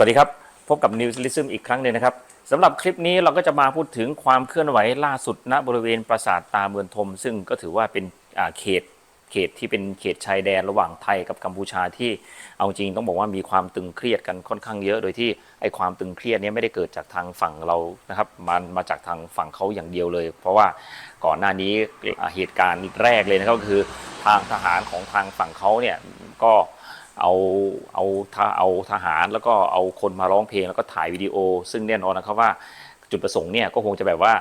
สวัสดีครับ พบกับ News l i s m อีกครั้งหนึ่งนะครับสำหรับคลิปนี้เราก็จะมาพูดถึงความเคลื่อนไหวล่าสุดณบริเวณปราสาทตาเมือนทม ซึ่งก็ถือว่าเป็นเขตเขตที่เป็นเขตชายแดนระหว่างไทยกับกัมพูชาที่เอาจริงต้องบอกว่ามีความตึงเครียดกันค่อนข้างเยอะ โดยที่ไอ้ความตึงเครียดนี้ไม่ได้เกิดจากทางฝั่งเรานะครับมันมาจากทางฝั่งเขาอย่างเดียวเลย เพราะว่าก่อนหน้านี้เหตุการณ์แรกเลยนะครับก็คือทางทหารของทางฝั่งเขาเนี่ยก็ เอาเอาทาเอาทหารแล้วก็เอาคนมาร้องเพลงแล้วก็ถ่ายวิดีโอ ซึ่งแน่นอนนะครับว่าจุดประสงค์เนี่ยก็คงจะแบบว่า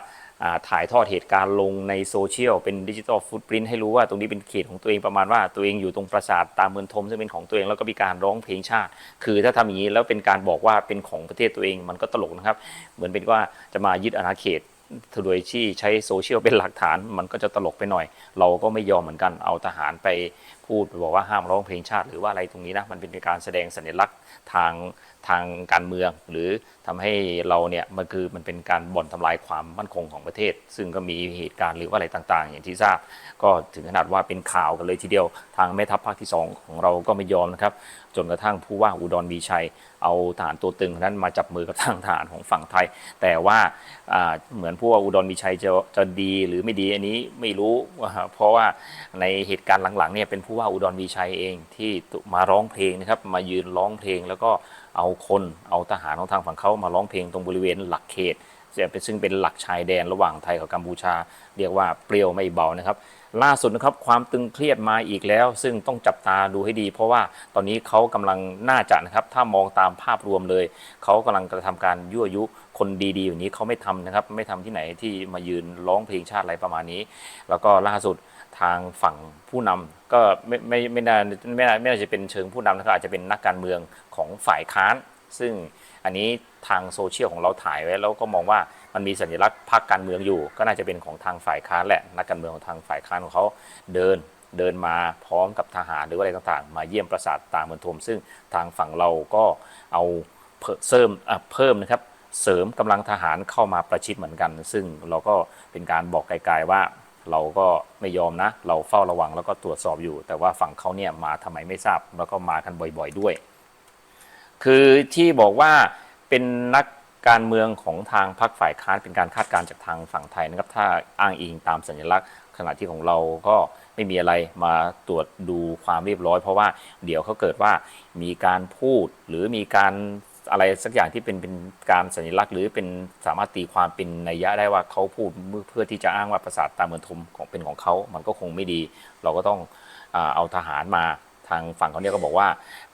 ถ่ายทอดเหตุการณ์ลงในโซเชียลเป็นดิจิทัลฟุตปรินท์ให้รู้ว่าตรงนี้เป็นเขตของตัวเองประมาณว่าตัวเองอยู่ตรงปราสาทตามเมืองทมซึ่งเป็นของตัวเองแล้วก็มีการร้องเพลงชาติ คือถ้าทำอย่างนี้แล้วเป็นการบอกว่าเป็นของประเทศตัวเองมันก็ตลกนะครับ เหมือนเป็นว่าจะมายึดอาณาเขตโดยที่ใช้โซเชียลเป็นหลักฐานมันก็จะตลกไปหน่อย เราก็ไม่ยอมเหมือนกันเอาทหารไป พูดบอกว่าห้ามร้องเพลงชาติ หรือว่าอะไรตรงนี้นะมันเป็นการแสดงสัญลักษณ์ทางทางการเมือง หรือทำให้เราเนี่ยมันคือมันเป็นการบ่อนทำลายความมั่นคงของประเทศ ซึ่งก็มีเหตุการณ์หรือว่าอะไรต่าง ๆ อย่างที่ทราบ ก็ถึงขนาดว่าเป็นข่าวกันเลยทีเดียวทางแม่ทัพภาคที่สองของเราก็ไม่ยอมนะครับ จนกระทั่งผู้ว่าอุดรมีชัย เอาทหารตัวตึงนั้นมาจับมือกับทางทหารของฝั่งไทย แต่ว่าอ่าเหมือนผู้ว่าอุดรมีชัยจะจะดีหรือไม่ดีอันนี้ไม่รู้เพราะว่าในเหตุการณ์หลังๆเนี่ยเป็นผู้ว่าอุดรมีชัยเองที่มาร้องเพลงนะครับ มายืนร้องเพลง แล้วก็เอาคนเอาทหารของทางฝั่งเขามาร้องเพลงตรงบริเวณหลักเขตซึ่งเป็นหลักชายแดนระหว่างไทยกับกัมพูชา เรียกว่าเปรี้ยวไม่เบานะครับล่าสุดนะครับความตึงเครียดมาอีกแล้ว ซึ่งต้องจับตาดูให้ดี เพราะว่าตอนนี้เขากำลังน่าจะนะครับถ้ามองตามภาพรวมเลย เขากำลังกระทำการยั่วยุคนดีๆอย่างนี้เขาไม่ทำนะครับไม่ทำที่ไหนที่มายืนร้องเพลงชาติอะไรประมาณนี้ แล้วก็ล่าสุด ทางฝั่งผู้นำก็ไม่ไม่ไม่น่าไม่น่าไม่น่าจะเป็นเชิงผู้นำนะครับอาจจะเป็นนักการเมืองของฝ่ายค้าน ซึ่งอันนี้ทางโซเชียลของเราถ่ายไว้แล้วก็มองว่ามันมีสัญลักษณ์พรรคการเมืองอยู่ ก็น่าจะเป็นของทางฝ่ายค้านแหละนักการเมืองของทางฝ่ายค้านของเขาเดินเดินมาพร้อมกับทหารหรือว่าอะไรต่างๆ มาเยี่ยมปราสาทตาเมืองทม ซึ่งทางฝั่งเราก็เอาเพิ่มเสริมเพิ่มนะครับเสริมกำลังทหารเข้ามาประชิดเหมือนกัน ซึ่งเราก็เป็นการบอกไกลๆว่า เราก็ไม่ยอมนะ เราเฝ้าระวังแล้วก็ตรวจสอบอยู่ แต่ว่าฝั่งเขาเนี่ยมาทำไมไม่ทราบ แล้วก็มากันบ่อยๆด้วย คือที่บอกว่าเป็นนักการเมืองของทางพรรคฝ่ายค้านเป็นการคาดการณ์จากทางฝั่งไทยนะครับถ้าอ้างอิงตามสัญลักษณ์ขณะที่ของเราก็ไม่มีอะไรมาตรวจดูความเรียบร้อย เพราะว่าเดี๋ยวเขาเกิดว่ามีการพูดหรือมีการ อะไรสักอย่างที่เป็นเป็นการสัญลักษณ์ หรือเป็นสามารถตีความเป็นนัยยะได้ว่าเขาพูดเพื่อที่จะอ้างว่าปราสาทตาเมืองทมของเป็นของเขา มันก็คงไม่ดี เราก็ต้องเอาทหารมาทางฝั่งเขาเนี่ยก็บอกว่า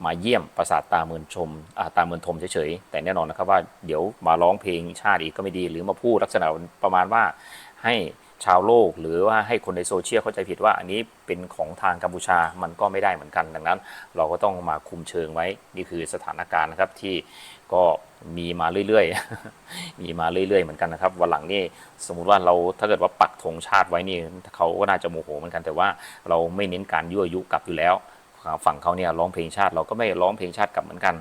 มาเยี่ยมปราสาทตาเมืองชมตาเมืองทมเฉยๆแต่แน่นอนนะครับว่าเดี๋ยวมาร้องเพลงชาติอีกก็ไม่ดี หรือมาพูดลักษณะประมาณว่าให้ชาวโลก หรือว่าให้คนในโซเชียลเข้าใจผิดว่าอันนี้เป็นของทางกัมพูชามันก็ไม่ได้เหมือนกัน ดังนั้น เราก็ต้องมาคุมเชิงไว้นี่คือสถานการณ์นะครับที่ก็มีมาเรื่อยๆ มีมาเรื่อยๆ เหมือนกันนะครับ วันหลังนี่สมมุติว่าเราถ้าเกิดว่าปักธงชาติไว้นี่เขาก็น่าจะโมโหเหมือนกันแต่ว่าเราไม่เน้นการยั่วยุกลับอยู่แล้ว ฝั่งเขาเนี่ยร้องเพลงชาติเราก็ไม่ร้องเพลงชาติกลับเหมือนกัน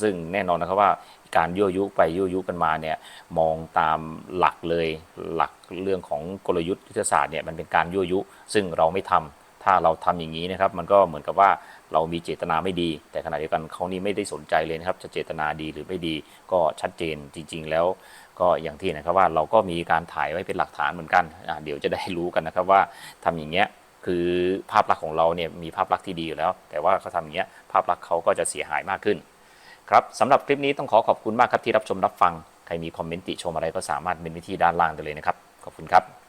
ซึ่งแน่นอนนะครับว่าการยั่วยุไปยั่วยุกันมาเนี่ยมองตามหลักเลยหลักเรื่องของกลยุทธ์ยุทธศาสตร์เนี่ยมันเป็นการยั่วยุ ซึ่งเราไม่ทำถ้าเราทำอย่างนี้นะครับ มันก็เหมือนกับว่าเรามีเจตนาไม่ดี แต่ขณะเดียวกันเขานี่ไม่ได้สนใจเลยนะครับจะเจตนาดีหรือไม่ดีก็ชัดเจนจริง ๆ แล้ว ก็อย่างที่นะครับว่าเราก็มีการถ่ายไว้เป็นหลักฐานเหมือนกันเดี๋ยวจะได้รู้กันนะครับว่าทำอย่างเงี้ยคือภาพลักษณ์ของเราเนี่ยมีภาพลักษณ์ที่ดีอยู่แล้ว แต่ว่าเขาทำอย่างเงี้ยภาพลักษณ์เขาก็จะเสียหายมากขึ้น ครับสำหรับคลิปนี้ต้องขอขอบคุณมากครับที่รับชมรับฟัง ใครมีคอมเมนต์ติชมอะไรก็สามารถเป็นวิธีด้านล่างได้เลยนะครับ ขอบคุณครับ